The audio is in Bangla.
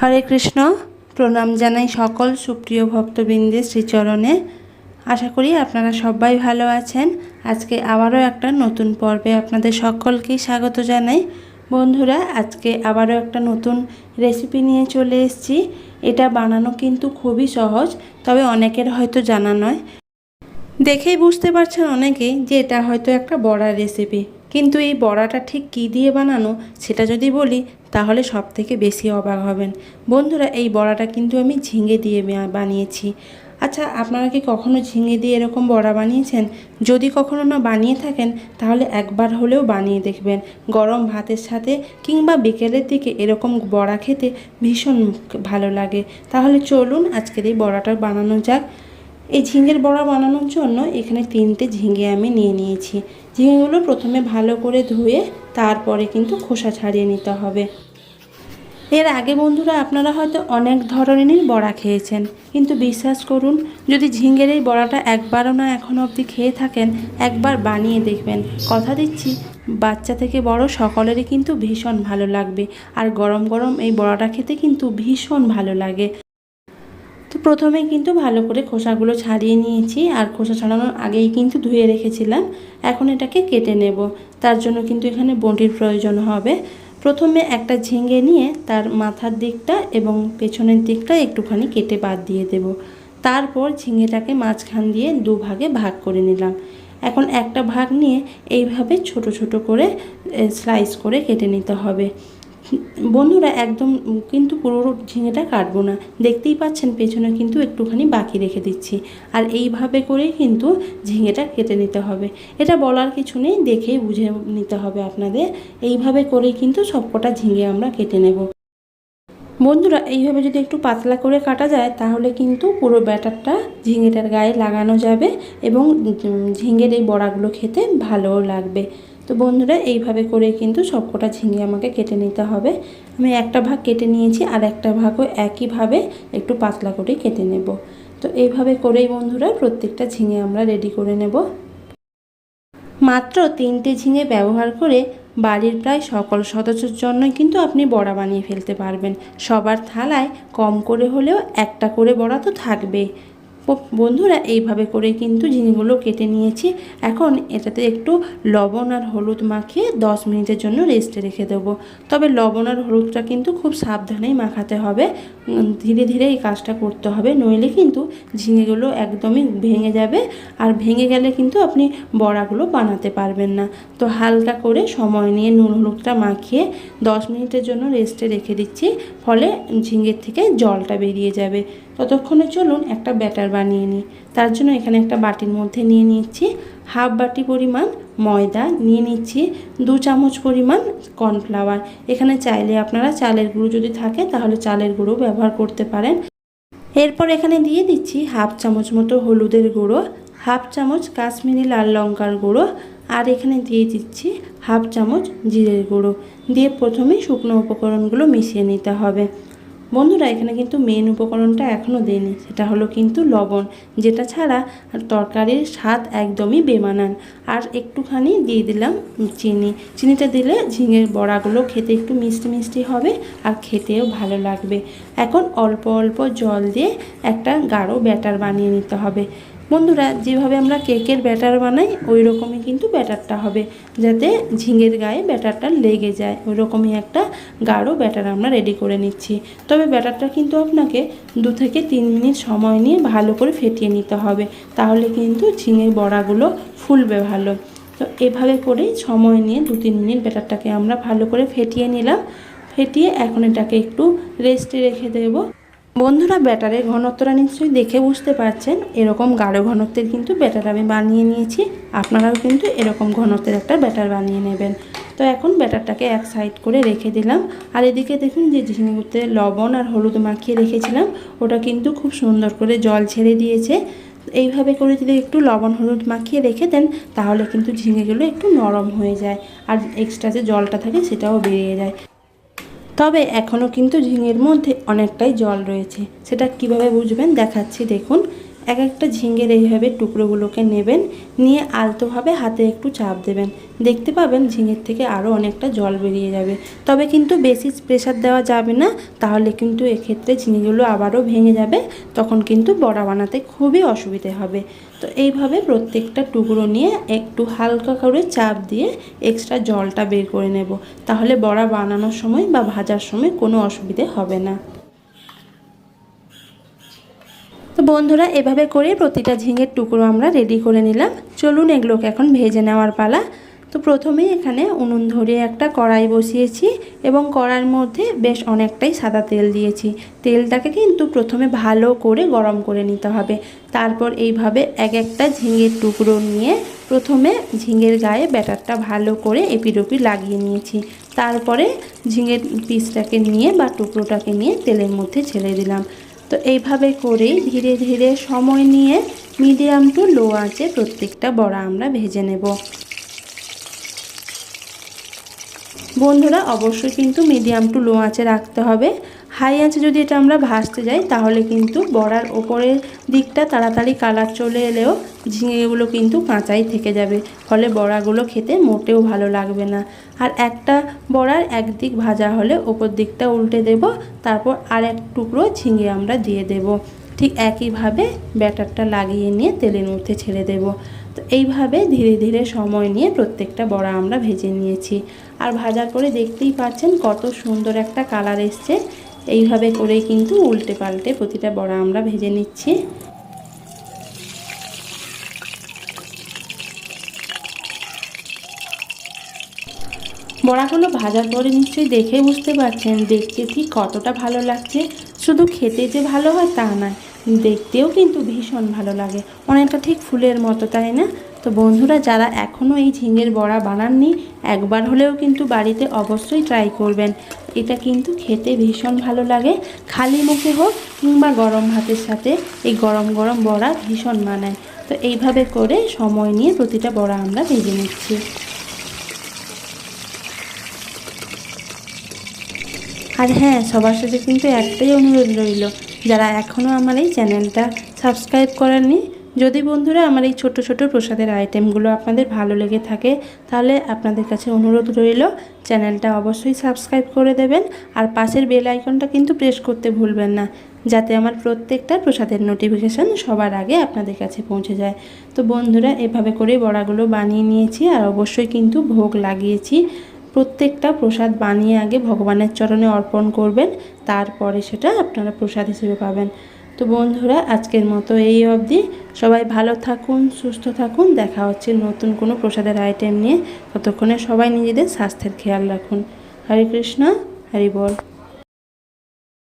হরে কৃষ্ণ, প্রণাম জানাই সকল সুপ্রিয় ভক্তবৃন্দের শ্রীচরণে। আশা করি আপনারা সবাই ভালো আছেন। আজকে আবারও একটা নতুন পর্বে আপনাদের সকলকেই স্বাগত জানাই। বন্ধুরা, আজকে আবারও একটা নতুন রেসিপি নিয়ে চলে এসেছি। এটা বানানো কিন্তু খুবই সহজ, তবে অনেকের হয়তো জানা নয়। দেখেই বুঝতে পারছেন অনেকেই যে এটা হয়তো একটা বড়ার রেসিপি কিন্তু এই বড়াটা ঠিক কী দিয়ে বানানো সেটা যদি বলি, তাহলে সব থেকে বেশি অবাক হবেন। বন্ধুরা, এই বড়াটা কিন্তু আমি ঝিঙে দিয়ে বানিয়েছি। আচ্ছা আপনারা কি কখনো ঝিঙে দিয়ে এরকম বড়া বানিয়েছেন? যদি কখনো না বানিয়ে থাকেন, তাহলে একবার হলেও বানিয়ে দেখবেন। গরম ভাতের সাথে কিংবা বিকেলের দিকে এরকম বড়া খেতে ভীষণ ভালো লাগে। তাহলে চলুন আজকের এই বড়াটা বানানো যাক। এই ঝিঙের বড়া বানানোর জন্য এখানে তিনটে ঝিঙে আমি নিয়ে নিয়েছি। ঝিঙেগুলো প্রথমে ভালো করে ধুয়ে তারপরে কিন্তু খোসা ছাড়িয়ে নিতে হবে। এর আগে বন্ধুরা আপনারা হয়তো অনেক ধরনেরই বড়া খেয়েছেন, কিন্তু বিশ্বাস করুন, যদি ঝিঙের এই বড়াটা একবারও না এখনও অবধি খেয়ে থাকেন, একবার বানিয়ে দেখবেন। কথা দিচ্ছি, বাচ্চা থেকে বড় সকলেরই কিন্তু ভীষণ ভালো লাগবে, আর গরম গরম এই বড়াটা খেতে কিন্তু ভীষণ ভালো লাগে। তো প্রথমে কিন্তু ভালো করে খোসাগুলো ছাড়িয়ে নিয়েছি, আর খোসা ছাড়ানোর আগেই কিন্তু ধুয়ে রেখেছিলাম। এখন এটাকে কেটে নেব। তার জন্য কিন্তু এখানে বটির প্রয়োজন হবে। প্রথমে একটা ঝিঙে নিয়ে তার মাথার দিকটা এবং পেছনের দিকটা একটুখানি কেটে বাদ দিয়ে দেব। তারপর ঝিঙেটাকে মাঝখান দিয়ে দুভাগে ভাগ করে নিলাম। এখন একটা ভাগ নিয়ে এইভাবে ছোট ছোট করে স্লাইস করে কেটে নিতে হবে। বন্ধুরা, একদম কিন্তু পুরো ঝিঙেটা কাটবো না। দেখতেই পাচ্ছেন, পেছনে কিন্তু একটুখানি বাকি রেখে দিচ্ছি। আর এইভাবে করেই কিন্তু ঝিঙেটা কেটে নিতে হবে। এটা বলার কিছু নেই, দেখেই বুঝে নিতে হবে আপনাদের। এইভাবে করেই কিন্তু সবকটা ঝিঙে আমরা কেটে নেব। বন্ধুরা, এইভাবে যদি একটু পাতলা করে কাটা যায়, তাহলে কিন্তু পুরো ব্যাটারটা ঝিঙেটার গায়ে লাগানো যাবে এবং ঝিঙের এই বড়াগুলো খেতে ভালোও লাগবে। তো বন্ধুরা, এইভাবে করে কিন্তু সবকটা ঝিঙে আমাকে কেটে নিতে হবে। আমি একটা ভাগ কেটে নিয়েছি আর একটা ভাগও একইভাবে একটু পাতলা করে কেটে নেব। তো এইভাবে করেই বন্ধুরা, প্রত্যেকটা ঝিঙে আমরা রেডি করে নেব। মাত্র তিনটে ঝিঙে ব্যবহার করে বাড়ির প্রায় সকল সদস্যের জন্যই কিন্তু আপনি বড়া বানিয়ে ফেলতে পারবেন। সবার থালায় কম করে হলেও একটা করে বড়া তো থাকবেই। ব- বন্ধুরা, এইভাবে করে কিন্তু ঝিঙেগুলো কেটে নিয়েছি। এখন এটাতে একটু লবণ আর হলুদ মাখিয়ে দশ মিনিটের জন্য রেস্টে রেখে দেবো। তবে লবণ আর হলুদটা কিন্তু খুব সাবধানেই মাখাতে হবে। ধীরে ধীরে এই কাজটা করতে হবে, নইলে কিন্তু ঝিঙেগুলো একদমই ভেঙে যাবে। আর ভেঙে গেলে কিন্তু আপনি বড়াগুলো বানাতে পারবেন না। তো হালকা করে সময় নিয়ে নুন হলুদটা মাখিয়ে দশ মিনিটের জন্য রেস্টে রেখে দিচ্ছি। ফলে ঝিঙের থেকে জলটা বেরিয়ে যাবে। ততক্ষণে চলুন একটা ব্যাটার বানিয়ে নিই। তার জন্য এখানে একটা বাটির মধ্যে নিয়ে নিচ্ছি হাফ বাটি পরিমাণ ময়দা, নিয়ে নিচ্ছি দু চামচ পরিমাণ কর্নফ্লাওয়ার। এখানে চাইলে আপনারা চালের গুঁড়ো যদি থাকে তাহলে চালের গুঁড়ো ব্যবহার করতে পারেন। এরপর এখানে দিয়ে দিচ্ছি হাফ চামচ মতো হলুদের গুঁড়ো, হাফ চামচ কাশ্মীরি লাল লঙ্কার গুঁড়ো আর এখানে দিয়ে দিচ্ছি হাফ চামচ জিরের গুঁড়ো। দিয়ে প্রথমে শুকনো উপকরণগুলো মিশিয়ে নিতে হবে। বন্ধুরা, এখানে কিন্তু মেন উপকরণটা এখনও দেয়নি। সেটা হলো কিন্তু লবণ, যেটা ছাড়া তরকারির স্বাদ একদমই বেমানান। আর একটুখানি দিয়ে দিলাম চিনি। চিনিটা দিলে ঝিঙের বড়াগুলো খেতে একটু মিষ্টি মিষ্টি হবে আর খেতেও ভালো লাগবে। এখন অল্প অল্প জল দিয়ে একটা গাঢ় ব্যাটার বানিয়ে নিতে হবে। বন্ধুরা, যেভাবে আমরা কেকের ব্যাটার বানাই ওই রকমই কিন্তু ব্যাটারটা হবে, যাতে ঝিঙের গায়ে ব্যাটারটা লেগে যায়। ওই রকমই একটা গাঢ় ব্যাটার আমরা রেডি করে নিচ্ছি। তবে ব্যাটারটা কিন্তু আপনাকে দু থেকে তিন মিনিট সময় নিয়ে ভালো করে ফেটিয়ে নিতে হবে। তাহলে কিন্তু ঝিঙের বড়াগুলো ফুলবে ভালো। তো এভাবে করেই সময় নিয়ে দু তিন মিনিট ব্যাটারটাকে আমরা ভালো করে ফেটিয়ে নিলাম। ফেটিয়ে এখন এটাকে একটু রেস্টে রেখে দেবো। বন্ধুরা, ব্যাটারের ঘনত্বটা নিশ্চয়ই দেখে বুঝতে পারছেন। এরকম গাঢ় ঘনত্বের কিন্তু ব্যাটার আমি বানিয়ে নিয়েছি। আপনারাও কিন্তু এরকম ঘনত্বের একটা ব্যাটার বানিয়ে নেবেন। তো এখন ব্যাটারটাকে এক সাইড করে রেখে দিলাম। আর এদিকে দেখুন যে ঝিঙেতে লবণ আর হলুদ মাখিয়ে রেখেছিলাম, ওটা কিন্তু খুব সুন্দর করে জল ছেড়ে দিয়েছে। এইভাবে করে যদি একটু লবণ হলুদ মাখিয়ে রেখে দেন, তাহলে কিন্তু ঝিঙেগুলো একটু নরম হয়ে যায়। আর এক্সট্রা যে জলটা থাকে, সেটাও বেরিয়ে যায়। তবে এখনও কিন্তু ঝিঙের মধ্যে অনেকটাই জল রয়েছে। সেটা কীভাবে বুঝবেন? দেখাচ্ছি দেখুন। এক একটা ঝিঙের এইভাবে টুকরোগুলোকে নেবেন, নিয়ে আলতোভাবে হাতে একটু চাপ দেবেন। দেখতে পাবেন ঝিঙের থেকে আরও অনেকটা জল বেরিয়ে যাবে। তবে কিন্তু বেশি প্রেশার দেওয়া যাবে না, তাহলে কিন্তু এক্ষেত্রে ঝিঙেগুলো আবারও ভেঙে যাবে, তখন কিন্তু বড়া বানাতে খুবই অসুবিধে হবে। তো এইভাবে প্রত্যেকটা টুকরো নিয়ে একটু হালকা করে চাপ দিয়ে এক্সট্রা জলটা বের করে নেব। তাহলে বড়া বানানোর সময় বা ভাজার সময় কোনো অসুবিধে হবে না তো বন্ধুরা, এভাবে করে প্রতিটা ঝিঙের টুকরো আমরা রেডি করে নিলাম। চলুন এগুলোকে এখন ভেজে নেওয়ার পালা। তো প্রথমেই এখানে উনুন ধরে একটা কড়াই বসিয়েছি এবং কড়াইয়ের মধ্যে বেশ অনেকটাই সাদা তেল দিয়েছি। তেলটাকে কিন্তু প্রথমে ভালো করে গরম করে নিতে হবে। তারপর এইভাবে এক একটা ঝিঙের টুকরো নিয়ে প্রথমে ঝিঙের গায়ে ব্যাটারটা ভালো করে এপিডোপি লাগিয়ে নিয়েছি। তারপরে ঝিঙের পিসটাকে নিয়ে বা টুকরোটাকে নিয়ে তেলের মধ্যে ছেড়ে দিলাম। তো এইভাবে করেই ধীরে ধীরে সময় নিয়ে মিডিয়াম টু লো আঁচে প্রত্যেকটা বড়া আমরা ভেজে নেব। বন্ধুরা, অবশ্যই কিন্তু মিডিয়াম টু লো আঁচে রাখতে হবে। হাই আঁচে যদি এটা আমরা ভাজতে যাই, তাহলে কিন্তু বড়ার ওপরের দিকটা তাড়াতাড়ি কালার চলে এলেও ঝিঙেগুলো কিন্তু কাঁচাই থেকে যাবে। ফলে বড়াগুলো খেতে মোটেও ভালো লাগবে না। আর একটা বড়ার একদিক ভাজা হলে ওপর দিকটা উল্টে দেব, তারপর আর এক টুকরো ঝিঙে আমরা দিয়ে দেব। ঠিক একইভাবে ব্যাটারটা লাগিয়ে নিয়ে তেলের মধ্যে ছেড়ে দেব। তো এইভাবে ধীরে ধীরে সময় নিয়ে প্রত্যেকটা বড়া আমরা ভেজে নিয়েছি। আর ভাজার পরে দেখতেই পাচ্ছেন কত সুন্দর একটা কালার এসছে। এইভাবে করেই কিন্তু উল্টে পাল্টে প্রতিটা বড়া আমরা ভেজে নিচ্ছি। বড়াগুলো ভাজার পরে নিশ্চয়ই দেখে বুঝতে পারছেন, দেখতে ঠিক কতটা ভালো লাগছে। শুধু খেতে যে ভালো হয় তা নয়, দেখতেও কিন্তু ভীষণ ভালো লাগে। অনেকটা ঠিক ফুলের মতো, তাই না? তো বন্ধুরা, যারা এখনও এই ঝিঙের বড়া বানাননি, একবার হলেও কিন্তু বাড়িতে অবশ্যই ট্রাই করবেন। এটা কিন্তু খেতে ভীষণ ভালো লাগে। খালি মুখে হোক কিংবা গরম ভাতের সাথে এই গরম গরম বড়া ভীষণ মানায়। তো এইভাবে করে সময় নিয়ে প্রতিটা বড়া আমরা ভেজে নিচ্ছি। আর হ্যাঁ সবার সাথে কিন্তু একটাই অনুরোধ রইল, যারা এখনও আমার এই চ্যানেলটা সাবস্ক্রাইব করেননি যদি বন্ধুরা আমার এই ছোট ছোট প্রসাদের আইটেমগুলো আপনাদের ভালো লেগে থাকে, তাহলে আপনাদের কাছে অনুরোধ রইল, চ্যানেলটা অবশ্যই সাবস্ক্রাইব করে দেবেন আর পাশের বেল আইকনটা কিন্তু প্রেস করতে ভুলবেন না, যাতে আমার প্রত্যেকটা প্রসাদের নোটিফিকেশান সবার আগে আপনাদের কাছে পৌঁছে যায়। তো বন্ধুরা, এভাবে করে বড়াগুলো বানিয়ে নিয়েছি আর অবশ্যই কিন্তু ভোগ লাগিয়েছি। প্রত্যেকটা প্রসাদ বানিয়ে আগে ভগবানের চরণে অর্পণ করবেন, তারপরে সেটা আপনারা প্রসাদ হিসেবে পাবেন। তো বন্ধুরা, আজকের মতো এই অবধি। সবাই ভালো থাকুন, সুস্থ থাকুন। দেখা হচ্ছে নতুন কোনো প্রসাদের আইটেম নিয়ে। ততক্ষণে সবাই নিজেদের স্বাস্থ্যের খেয়াল রাখুন। হরে কৃষ্ণ, হরি বল।